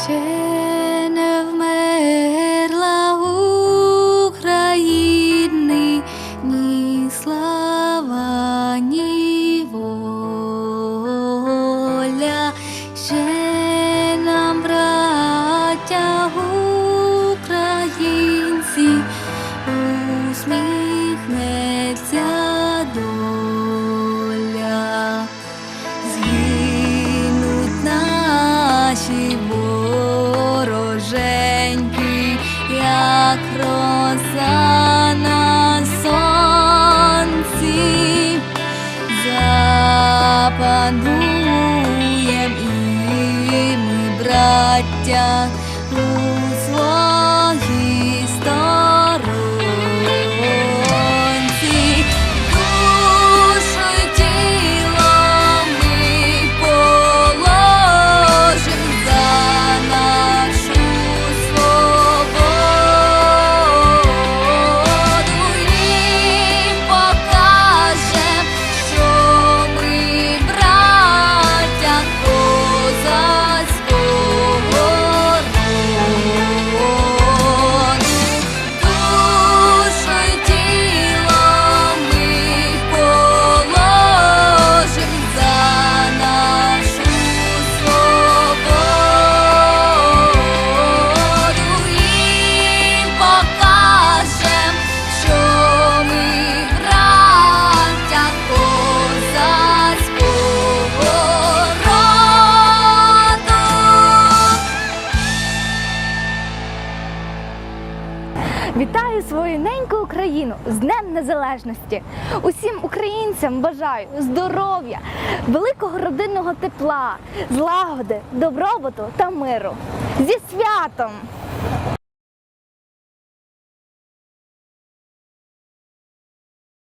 谢。Як роса на сонці, запануєм і ми, браття, Вітаю свою неньку Україну з Днем Незалежності. Усім українцям бажаю здоров'я, великого родинного тепла, злагоди, добробуту та миру. Зі святом!